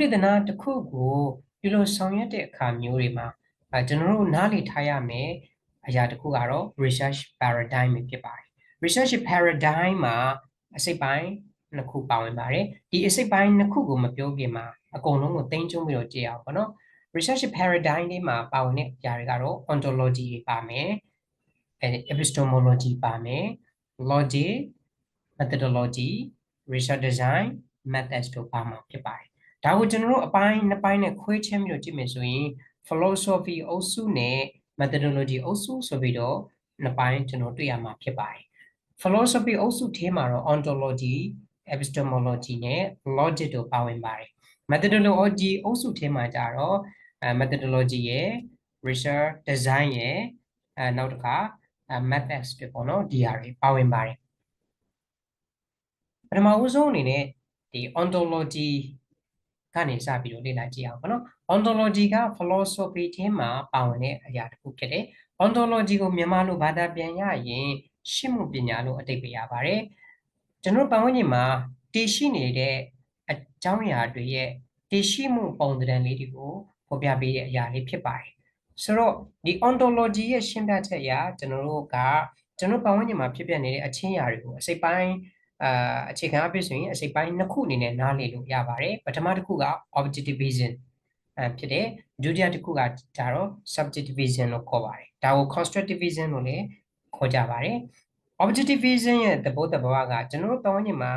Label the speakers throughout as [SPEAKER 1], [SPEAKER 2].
[SPEAKER 1] ဝေဒနာတစ်ခုကိုပြုလို့ဆောင်ရွက်တဲ့အခါမျိုးတွေမှာအဲကျွန်တော်တို့နားလည်ထားရမယ်အရာတစ်ခုကတော့ research paradigm ပဲဖြစ်ပါတယ် research paradigm မှာအစိတ်ပိုင်းနှစ်ခုပါဝင်ပါတယ်ဒီအစိတ်ပိုင်းနှစ်ခုကိုမပြောခင်မှာအကုန်လုံးကိုတင်းကျုံပြီးတော့ကြည့်အောင်ပေါ့နော် research paradigm လေးမှာပါဝင်တဲ့အရာတွေကတော့ ontology ပါမယ်အဲ epistemology ပါမယ် logic methodology research design methods တို့ပါမှာဖြစ်ပါတယ် ဒါကိုကျွန်တော်တို့အပိုင်းနှစ်ပိုင်းနဲ့ခွဲခြားပြီးတော့ကြည့်မယ်ဆိုရင် philosophy အုပ်စုနဲ့ methodology အုပ်စုဆိုပြီးတော့နှစ်ပိုင်းကျွန်တော်တွေ့ရမှာဖြစ်ပါတယ် philosophy အုပ်စုထဲမှာတော့ ontology epistemology နဲ့ logic တို့ပါဝင်ပါတယ် methodology အုပ်စုထဲမှာကြတော့အဲ methodology ရဲ့ research design ရဲ့အဲနောက်တစ်ခါ methods တွေပေါ့နော်ဒီဟာတွေပါဝင်ပါတယ်ပထမဦးဆုံးအနေနဲ့ဒီ ontology ကနေစပြီးတော့လေ့လာကြည့်အောင်ပေါ့နော် ontology က philosophy ထဲမှာပါဝင်တဲ့အရာတစ်ခုဖြစ်တယ် ontology ကိုမြန်မာလိုဘာသာပြန်ရရင်ရှင်းမှုပညာလို့အတိတ်ပြရပါတယ်ကျွန်တော်ပတ်ဝန်းကျင်မှာတည်ရှိနေတဲ့အကြောင်းအရာတွေရဲ့တည်ရှိမှုပုံသဏ္ဍာန်လေးတွေကိုဖော်ပြပေးတဲ့အရာလေးဖြစ်ပါတယ်ဆိုတော့ဒီ ontology ရဲ့ရှင်းပြချက်အရကျွန်တော်တို့ကကျွန်တော်ပတ်ဝန်းကျင်မှာဖြစ်ပျက်နေတဲ့အချင်းအရာတွေကိုအစိပ်ပိုင်း အာအခြေခံအဖြစ်ဆိုရင်အစိပ်ပိုင်းနှစ်ခုအနေနဲ့နားလည်လို့ရပါတယ်ပထမတစ်ခုက objectivism အဲဖြစ်တယ်ဒုတိယတစ်ခုကဒါတော့ subjectivism လို့ခေါ်ပါတယ်ဒါကို constructivism လို့လည်းခေါ်ကြပါတယ် objectivism ရဲ့သဘောတဘာဝကကျွန်တော်တို့ပတ်ဝန်းကျင်မှာ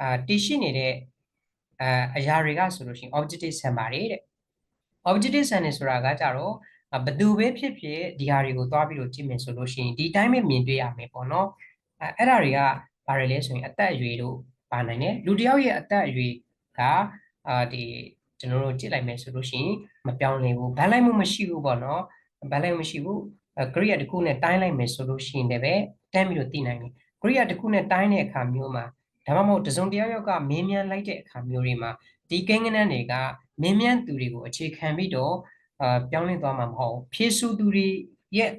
[SPEAKER 1] အာတည်ရှိနေတဲ့အာအရာတွေကဆိုလို့ရှိရင် objective ဆန်ပါတယ်တဲ့ objective ဆန်နေဆိုတာကကြတော့ဘသူပဲဖြစ်ဖြစ်ဒီဟာတွေကိုသွားပြီးတော့ကြည့်မယ်ဆိုလို့ရှိရင်ဒီတိုင်းပဲမြင်တွေ့ရမယ်ပေါ့နော်အဲအဲ့ဒါတွေက ဘာတွေလဲဆိုရင်အသက်အရွယ်တို့ပါနိုင်တယ်လူတစ်ယောက်ရဲ့အသက်အရွယ်ကအာဒီကျွန်တော်တို့ကြည့်လိုက်မယ်ဆိုလို့ရှိရင်မပြောင်းလဲဘူးဘန်လိုက်မှုမရှိဘူးပေါ့နော်ဘန်လိုက်မှုမရှိဘူးကရိယာတစ်ခုနဲ့တိုင်းလိုက်မယ်ဆိုလို့ရှိရင်လည်းပဲတန်းပြီးတော့သိနိုင်တယ်ကရိယာတစ်ခုနဲ့တိုင်းတဲ့အခါမျိုးမှာဒါမှမဟုတ်တစုံတယောက်ယောက်ကမင်းမြန်လိုက်တဲ့အခါမျိုးတွေမှာဒီကိန်းကနန်းတွေကမင်းမြန်သူတွေကိုအခြေခံပြီးတော့အာပြောင်းလဲသွားမှာမဟုတ်ဖြည့်ဆူသူတွေရဲ့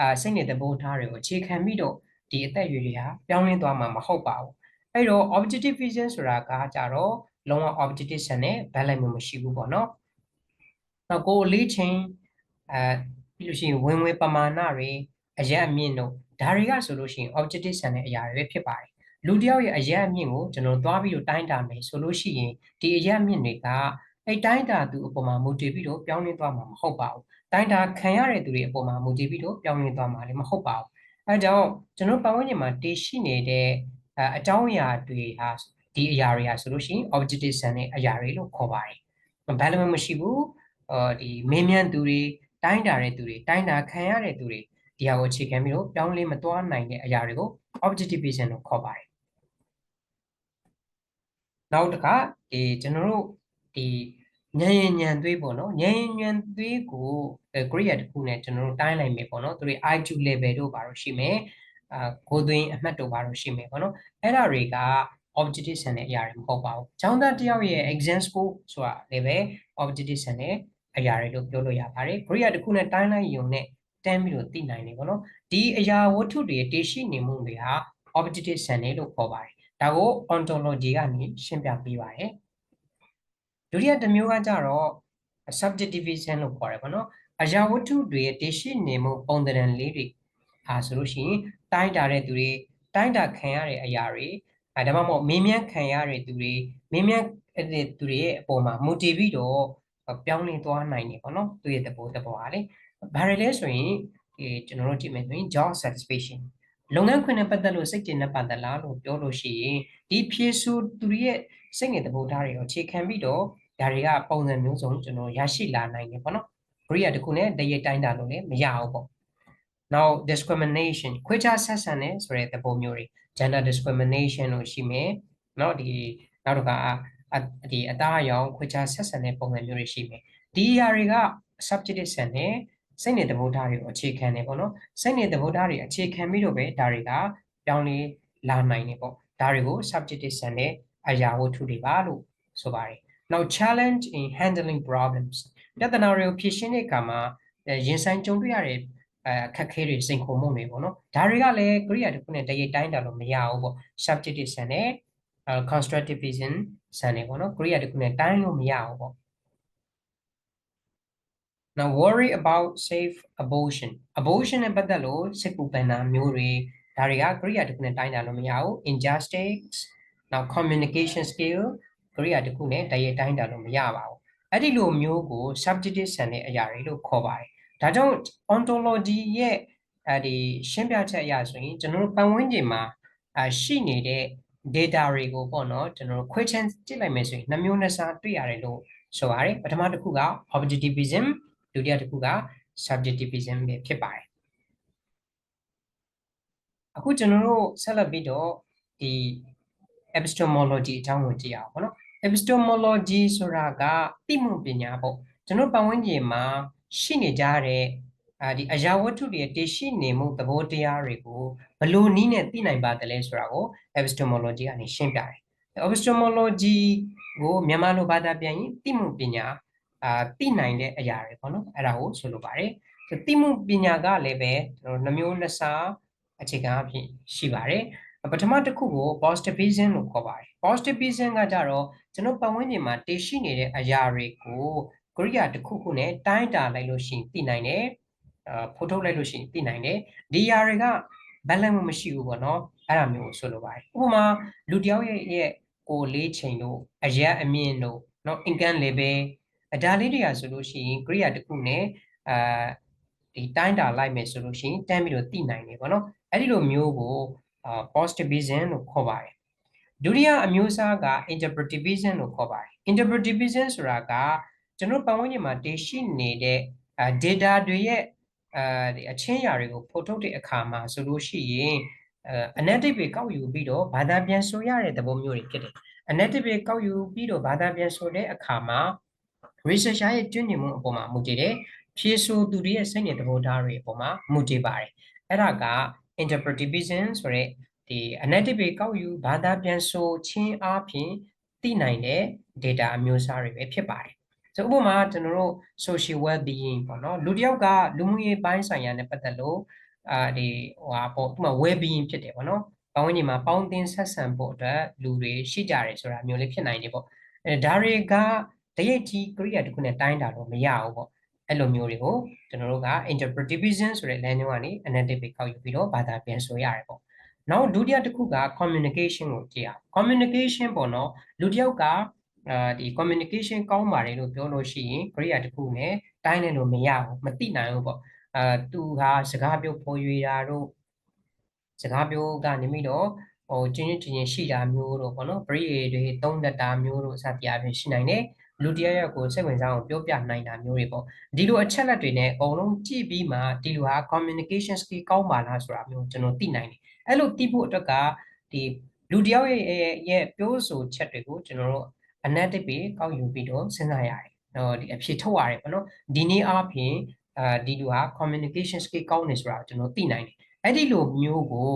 [SPEAKER 1] အာစိတ်နဲ့သဘောထားတွေကိုအခြေခံပြီးတော့ ဒီအသက်အရွယ်တွေဟာပြောင်းလဲသွားမှာမဟုတ်ပါဘူးအဲ့တော့ objective vision ဆိုတာကကြတော့လုံးဝ objective ဆန်နဲ့ balance မျိုးမရှိဘူးပေါ့နော်နောက်ကိုလေးချင်းအဲပြီးလို့ရှိရင်ဝင်ဝင်ပမာဏတွေအရက်အမြင့်တို့ဒါတွေကဆိုလို့ရှိရင် objective ဆန်တဲ့အရာတွေဖြစ်ပါတယ်လူတယောက်ရဲ့အရက်အမြင့်ကိုကျွန်တော်သွားပြီးတော့တိုင်းတာမယ်ဆိုလို့ရှိရင်ဒီအရက်အမြင့်တွေကအဲ့တိုင်းတာသူအပေါ်မှာမူတည်ပြီးတော့ပြောင်းလဲသွားမှာမဟုတ်ပါဘူးတိုင်းတာခံရတဲ့သူတွေအပေါ်မှာမူတည်ပြီးတော့ပြောင်းလဲသွားမှာလည်းမဟုတ်ပါဘူး အဲကြောင့်ကျွန်တော်ပတ်ဝန်းကျင်မှာတည်ရှိနေတဲ့အကြောင်းအရာတွေဟာဒီအရာတွေဟာဆိုလို့ရှိရင် objective ဆန်တဲ့အရာတွေလို့ခေါ်ပါတယ်။ balance မရှိဘူး။အော်ဒီမင်းမြန်သူတွေတိုင်းတာတဲ့သူတွေတိုင်းတာခံရတဲ့သူတွေဒီဟာကိုအခြေခံပြီးတော့ပြောင်းလဲမသွားနိုင်တဲ့အရာတွေကို objectivation လို့ခေါ်ပါတယ်။နောက်တစ်ခါဒီကျွန်တော်တို့ဒီ ညံရင်ညံသွေးပေါ့နော်ညံရင်ညံသွေးကိုကရိယာတစ်ခုနဲ့ကျွန်တော်တို့တိုင်းလိုက်မယ်ပေါ့နော်သူတွေ IQ level တို့ပါတော့ရှိမယ်အာကိုသွင်းအမှတ်တို့ပါတော့ရှိမယ်ပေါ့နော်အဲ့ဒါတွေက objective ဆန်တဲ့အရာတွေမဟုတ်ပါဘူး။ကျောင်းသားတယောက်ရဲ့ exam score ဆိုတာလည်းပဲ objective ဆန်တဲ့အရာတွေလို့ပြောလို့ရပါတယ်။ grade တစ်ခုနဲ့တိုင်းလိုက်ရုံနဲ့တန်းပြီးတော့သိနိုင်တယ်ပေါ့နော်။ဒီအရာဝတ္ထုတွေတည်ရှိနေမှုတွေဟာ objective ဆန်တယ်လို့ခေါ်ပါတယ်။ဒါကို ontology ကနေရှင်းပြပေးပါတယ်။ ဒုတိယတစ်မျိုးကကြတော့ subjectivism လို့ခေါ်တယ်ပေါ့နော်။အရာဝတ္ထုတွေတည်ရှိနေမှုပုံသဏ္ဍာန်လေးတွေဟာဆိုလို့ရှိရင်တိုင်းတာတဲ့သူတွေတိုင်းတာခံရတဲ့အရာတွေအဲဒါမှမဟုတ်မင်းမြန်းခံရတဲ့သူတွေမင်းမြန်းတဲ့သူတွေရဲ့အပေါ်မှာမူတည်ပြီးတော့ပြောင်းလဲသွားနိုင်တယ်ပေါ့နော်သူရဲ့သဘောတဘောဟာလေဘာတွေလဲဆိုရင်ဒီကျွန်တော်တို့ကြည့်မယ်ဆိုရင် job satisfaction လုပ်ငန်းခွင်နဲ့ပတ်သက်လို့စိတ်ကျဉ်နဲ့ပတ်သက်လားလို့ပြောလို့ရှိရင်ဒီဖြည့်ဆို့သူရဲ့စိတ်ငယ်သဘောထားတွေကိုအခြေခံပြီးတော့ဒါတွေကပုံစံမျိုးစုံကျွန်တော်ရရှိလာနိုင်တယ်ပေါ့နော် grade တခုနဲ့တရက်တိုင်းတာလို့လည်းမရဘူးပေါ့ now discrimination ခွဲခြားဆက်ဆံတယ်ဆိုတဲ့သဘောမျိုးတွေ gender discrimination လို့ရှိမယ်เนาะဒီနောက်တစ်ခါဒီအသားအရောင်ခွဲခြားဆက်ဆံတဲ့ပုံစံမျိုးတွေရှိမယ်ဒီအရာတွေက subjective ဆန်တယ် စိတ်နေသဘောထားတွေကိုအခြေခံနေပေါ့နော်စိတ်နေသဘောထားတွေအခြေခံပြီးတော့ပဲဒါတွေကပြောင်းလဲလာနိုင်နေပေါ့ဒါတွေကို subjective ဆန်တဲ့အရာဝတ္ထုတွေပါလို့ဆိုပါတယ် now challenge in handling problems ပြဿနာတွေကိုဖြေရှင်းတဲ့အခါမှာရင်ဆိုင်ကြုံတွေ့ရတဲ့အခက်ခဲတွေစိန်ခေါ်မှုတွေပေါ့နော်ဒါတွေကလည်း Korea တခုနဲ့တရိပ်တိုင်းတာလို့မရဘူးပေါ့ subjective ဆန်တဲ့ constructivism ဆန်နေပေါ့နော်ကရိယာတစ်ခုနဲ့တိုင်းလို့မရဘူးပေါ့ Now worry about safe abortion abortion နဲ့ပတ်သက်လို့စိတ်ပူပန်တာမျိုးတွေဒါတွေကကရိယာတစ်ခုနဲ့တိုင်းတာလို့မရဘူး injustice now communication skill ကရိယာတစ်ခုနဲ့တရေတိုင်းတာလို့မရပါဘူးအဲ့ဒီလိုမျိုးကို subjective ဆန်တဲ့အရာတွေလို့ခေါ်ပါတယ်ဒါကြောင့် ontology ရဲ့အဲဒီရှင်းပြချက်အရဆိုရင်ကျွန်တော်တို့ပတ်ဝန်းကျင်မှာအရှိနေတဲ့ data တွေကိုပေါ့နော်ကျွန်တော်တို့ခွဲခြမ်းကြည့်လိုက်မယ်ဆိုရင်နှမျိုးနှစ်စားတွေ့ရတယ်လို့ဆိုပါတယ်ပထမတစ်ခုက objectivism ဒုတိယတစ်ခုက subjectivism ပဲဖြစ်ပါတယ်အခုကျွန်တော်တို့ဆက်လက်ပြီးတော့ဒီ epistemology အကြောင်းကိုကြည့်အောင်ပေါ့နော် epistemology ဆိုတာကသိမှုပညာပေါ့ကျွန်တော်ပတ်ဝန်းကျင်မှာရှိနေကြတဲ့အာဒီအရာဝတ္ထုတွေတည်ရှိနေမှုသဘောတရားတွေကိုဘယ်လိုနည်းနဲ့သိနိုင်ပါသလဲဆိုတာကို epistemology ကနေရှင်းပြတယ် epistemology ကိုမြန်မာလိုဘာသာပြန်ရင်သိမှုပညာ အာသိနိုင်တဲ့အရာတွေပေါ့နော်အဲ့ဒါကိုဆိုလိုပါတယ်ဆိုသိမှုပညာကလည်းပဲကျွန်တော်နှမျိုးနှစားအခြေခံအဖြစ်ရှိပါတယ်ပထမတစ်ခုကို positivism လို့ခေါ်ပါတယ် positivism ကကြတော့ကျွန်တော်ပတ်ဝန်းကျင်မှာတည်ရှိနေတဲ့အရာတွေကိုကရိယာတစ်ခုခုနဲ့တိုင်းတာလိုက်လို့ရှိရင်သိနိုင်တယ်အာဖိုးထုတ်လိုက်လို့ရှိရင်သိနိုင်တယ်ဒီအရာတွေက balance မရှိဘူးပေါ့နော်အဲ့ဒါမျိုးကိုဆိုလိုပါတယ်ဥပမာလူတယောက်ရဲ့ကိုလေးချိန်တို့အရက်အမြင့်တို့နော် income level အဒါလေးတွေကဆိုလို့ရှိရင်ကရိယာတစ်ခုနဲ့အာဒီတိုင်းတာလိုက်မယ်ဆိုလို့ရှိရင်တန်းပြီးတော့သိနိုင်တယ်ပေါ့နော်အဲ့ဒီလိုမျိုးကိုအာ positivism လို့ခေါ်ပါတယ်ဒုတိယအမျိုးအစားက interpretivism လို့ခေါ်ပါတယ် interpretivism ဆိုတာကကျွန်တော်ပတ်ဝန်းကျင်မှာတည်ရှိနေတဲ့ data တွေရဲ့အဲဒီအချင်းရာတွေကိုဖော်ထုတ်တဲ့အခါမှာဆိုလို့ရှိရင်အ analytic ပဲကောက်ယူပြီးတော့ဘာသာပြန်ဆိုရတဲ့သဘောမျိုးတွေဖြစ်တယ် analytic ပဲကောက်ယူပြီးတော့ဘာသာပြန်ဆိုတဲ့အခါမှာ researcher ရဲ့ကျွမ်းကျင်မှုအပေါ်မှာမူတည်တယ်ဖြေဆိုသူတွေရဲ့စိတ်နဲ့သဘောထားတွေအပေါ်မှာမူတည်ပါတယ်အဲ့ဒါက interpretation ဆိုတဲ့ဒီ analytic ပဲကောက်ယူဘာသာပြန်ဆိုခြင်းအပြင်သိနိုင်တဲ့ data အမျိုးအစားတွေပဲဖြစ်ပါတယ်ဆိုဥပမာကျွန်တော်တို့ social well being ပေါ့နော်လူတစ်ယောက်ကလူမှုရေးပိုင်းဆိုင်ရာနဲ့ပတ်သက်လို့အာဒီဟိုဟာပေါ့ဥပမာ well being ဖြစ်တယ်ပေါ့နော်ပတ်ဝန်းကျင်မှာပေါင်းသင်းဆက်ဆံဖို့အတွက်လူတွေရှိကြတယ်ဆိုတာမျိုးလေးဖြစ်နိုင်တယ်ပေါ့အဲဒါတွေက တရိပ်ကြီးကရိယာတစ်ခုနဲ့တိုင်းတာတော့မရဘူးပေါ့အဲ့လိုမျိုးတွေကိုကျွန်တော်တို့က interpretation ဆိုတဲ့လမ်းကြောင်းကနေ analytic ကောက်ယူပြီးတော့ဘာသာပြန်ဆိုရတယ်ပေါ့နောက်ဒုတိယတစ်ခုက communication ကိုကြည့်အောင် communication ပေါ့နော်လူတစ်ယောက်ကအာဒီ communication ကောင်းပါတယ်လို့ပြောလို့ရှိရင်ကရိယာတစ်ခုနဲ့တိုင်းတယ်လို့မရဘူးမသိနိုင်ဘူးပေါ့အာသူဟာစကားပြောဖော်ရွေတာတို့စကားပြောကနေပြီးတော့ဟိုကျင်းချင်းချင်းရှိတာမျိုးတို့ပေါ့နော်ပရိယေတွေသုံးသက်တာမျိုးတို့အစတရားဖြင့်ရှိနိုင်တယ် လူတယောက်ယောက်ကိုစိတ်ဝင်စားအောင်ပြောပြနိုင်တာမျိုးတွေပေါ့ဒီလိုအချက်လက်တွေနဲ့အကုန်လုံးကြည့်ပြီးမှဒီလိုဟာ communication skill ကောင်းပါလားဆိုတာမျိုးကျွန်တော်သိနိုင်တယ်အဲ့လိုသိဖို့အတွက်ကဒီလူတယောက်ရဲ့ရဲ့ပြောဆိုချက်တွေကိုကျွန်တော်တို့ analytic ပဲကောက်ယူပြီးတော့စဉ်းစားရတယ်ဟိုဒီအဖြေထုတ်ရတယ်ပေါ့နော်ဒီနေ့အပြင်အာဒီလူဟာ communication skill ကောင်းနေဆိုတာကျွန်တော်သိနိုင်တယ်အဲ့ဒီလိုမျိုးကို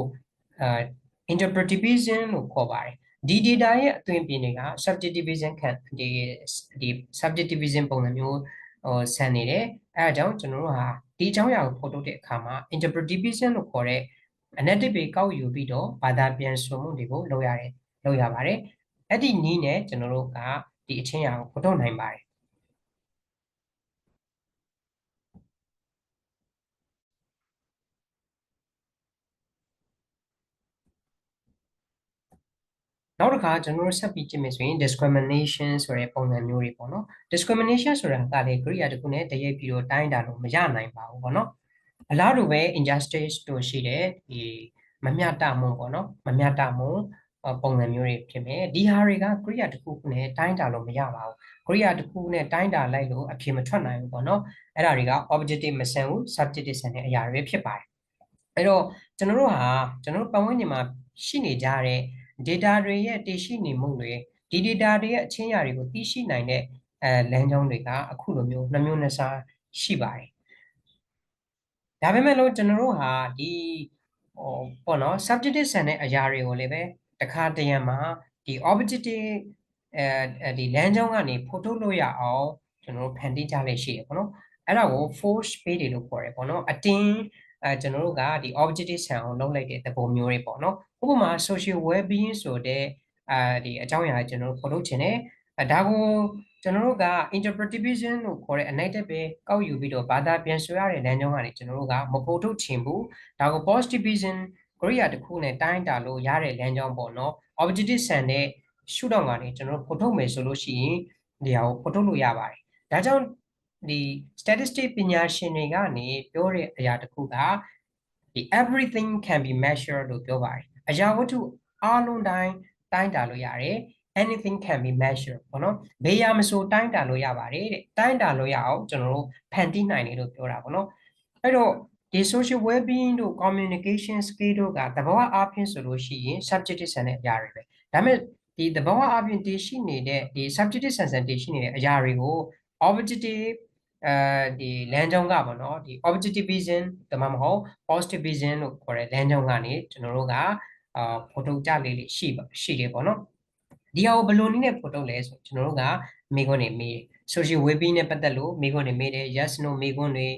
[SPEAKER 1] အာ interpretation လို့ခေါ်ပါတယ် ဒီ data ရဲ့အသွင်ပြင်တွေက subjectivism ခံဒီဒီ subjectivism ပုံစံမျိုးဟိုဆန်နေတယ်အဲအကြောင်းကျွန်တော်တို့ဟာဒီအကြောင်းအရာကိုဖော်ထုတ်တဲ့အခါမှာ interpretation လို့ခေါ်တဲ့ analytic ပဲကောက်ယူပြီးတော့ဘာသာပြန်ဆိုမှုတွေကိုလုပ်ရတယ်လုပ်ရပါတယ်အဲ့ဒီနည်းနဲ့ကျွန်တော်တို့ကဒီအချင်းအရာကိုဖော်ထုတ်နိုင်ပါတယ် နောက်တစ်ခါကျွန်တော်တို့ဆက်ပြီးကြည့်မယ်ဆိုရင် discrimination ဆိုတဲ့ပုံစံမျိုးတွေပေါ့နော် discrimination ဆိုတာကလေ Korea တခုနဲ့တရိပ်ပြီးတော့တိုင်းတာလို့မရနိုင်ပါဘူးပေါ့နော်အလားတူပဲ injustice တို့ရှိတဲ့ဒီမမျှတမှုပေါ့နော်မမျှတမှုပုံစံမျိုးတွေဖြစ်မယ်ဒီဟာတွေက Korea တခုနဲ့တိုင်းတာလို့မရပါဘူး Korea တခုနဲ့တိုင်းတာလိုက်လို့အဖြေမထွက်နိုင်ဘူးပေါ့နော်အဲ့ဒါတွေက objective မဆန်ဘူး subjective ဆန်တဲ့အရာတွေဖြစ်ပါတယ်အဲ့တော့ကျွန်တော်တို့ဟာကျွန်တော်တို့ပတ်ဝန်းကျင်မှာရှိနေကြတဲ့ data တွေရဲ့တည်ရှိနေမှုတွေဒီ data တွေရဲ့အချင်းအရာတွေကိုသိရှိနိုင်တဲ့အဲလမ်းကြောင်းတွေကအခုလိုမျိုးနှမျိုးနှစ်စားရှိပါတယ်ဒါပေမဲ့လို့ကျွန်တော်တို့ဟာဒီဟိုပေါ့နော် subjective ဆန်တဲ့အရာတွေကိုလည်းပဲတခါတရံမှာဒီ objective အဲဒီလမ်းကြောင်းကနေဖော်ထုတ်လို့ရအောင်ကျွန်တော်တို့ဖန်တီးကြလေရှိတယ်ပေါ့နော်အဲ့ဒါကို force page တွေလို့ခေါ်တယ်ပေါ့နော်အတင်း အဲကျွန်တော်တို့ကဒီ objective ဆန်အောင်လုပ်လိုက်တဲ့သဘောမျိုးတွေပေါ့နော်ဥပမာ social well being ဆိုတဲ့အာဒီအကြောင်းအရာကျွန်တော်တို့ဖော်ထုတ်ခြင်းနဲ့အဲဒါကိုကျွန်တော်တို့က interpretation လို့ခေါ်တဲ့အနိုင်တက်ပဲကောက်ယူပြီးတော့ဘာသာပြန်ဆိုရတဲ့လမ်းကြောင်းကနေကျွန်တော်တို့ကမဖော်ထုတ်ခြင်းဘူးဒါကို positivism ကရိယာတစ်ခုနဲ့တိုင်းတာလို့ရတဲ့လမ်းကြောင်းပေါ့နော် objective ဆန်တဲ့ရှုထောင့်ကနေကျွန်တော်တို့ဖော်ထုတ်မယ်ဆိုလို့ရှိရင်ဒီဟာကိုဖော်ထုတ်လို့ရပါတယ်ဒါကြောင့် ဒီ statistic ပညာရှင်တွေကနေပြောတဲ့အရာတစ်ခုကဒီ everything can be measured လို့ပြောပါတယ်အရာဝတ္ထုအားလုံးတိုင်းတိုင်းတာလို့ရတယ် anything can be measured ပေါ့နော်ဘေးရမဆိုတိုင်းတာလို့ရပါတယ်တဲ့တိုင်းတာလို့ရအောင်ကျွန်တော်တို့ဖန်တီးနိုင်တယ်လို့ပြောတာပေါ့နော်အဲ့တော့ဒီ social well-being တို့ communication skill တို့ကသဘောအားဖြင့်ဆိုလို့ရှိရင် subjective ဆန်တဲ့အရာတွေပဲဒါပေမဲ့ဒီသဘောအားဖြင့်တည်ရှိနေတဲ့ဒီ subjective ဆန်ဆန်တည်ရှိနေတဲ့အရာတွေကို objective အဲဒီလမ်းကြောင်းကပေါ့နော်ဒီ objectivism ဒါမှမဟုတ် positivism လို့ခေါ်တဲ့လမ်းကြောင်းကနေကျွန်တော်တို့ကအာဖော်ထုတ်ကြလေးလေးရှိပါရှိတယ်ပေါ့နော်ဒီဟာကိုဘယ်လိုနည်းနဲ့ဖော်ထုတ်လဲဆိုကျွန်တော်တို့ကမိခွန်းနေမေး social well-being နဲ့ပတ်သက်လို့မိခွန်းနေမေးတယ် yes no မိခွန်းတွေ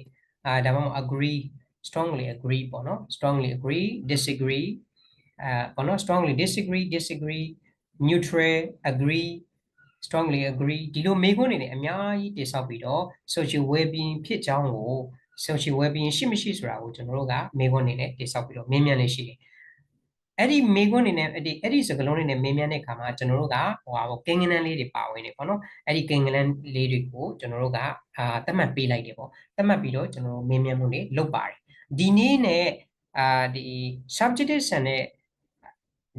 [SPEAKER 1] အာဒါမှမဟုတ် agree strongly agree ပေါ့နော် strongly agree disagree အာပေါ့နော် strongly disagree disagree neutral agree strongly agree ဒီလိုမေးခွန်းတွေနဲ့အများကြီးတိဆောက်ပြီးတော့ social well-being ဖြစ်ကြောင်းကို social well-being ရှိမရှိဆိုတာကိုကျွန်တော်တို့ကမေးခွန်းတွေနဲ့တိဆောက်ပြီးတော့မေးမြန်းနေရှိတယ်အဲ့ဒီမေးခွန်းတွေနဲ့အဲ့ဒီအဲ့ဒီစကားလုံးတွေနဲ့မေးမြန်းတဲ့အခါမှာကျွန်တော်တို့ကဟိုဟာပေါ့ကင်းကနန်းလေးတွေပါဝင်နေပေါ့နော်အဲ့ဒီကင်းကနန်းလေးတွေကိုကျွန်တော်တို့ကအာသတ်မှတ်ပေးလိုက်တယ်ပေါ့သတ်မှတ်ပြီးတော့ကျွန်တော်တို့မေးမြန်းမှုတွေလုပ်ပါတယ်ဒီနေ့နဲ့အာဒီ subjective ဆန်တဲ့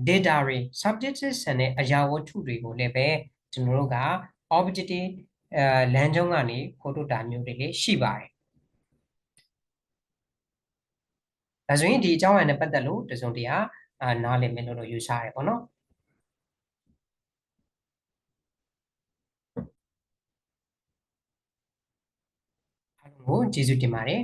[SPEAKER 1] data တွေ subjective ဆန်တဲ့အရာဝတ္ထုတွေကိုလည်းပဲ ကျွန်တော်တို့က objective အဲလမ်းကြောင်းကနေဖော်ထုတ်တာမျိုးတွေလည်းရှိပါတယ်ဒါဆိုရင်ဒီအကြောင်းအရာနဲ့ပတ်သက်လို့တစုံတရာအာနားလည်မယ်လို့ယူဆရတယ်ပေါ့နော်အားလုံးကိုကျေးဇူးတင်ပါတယ်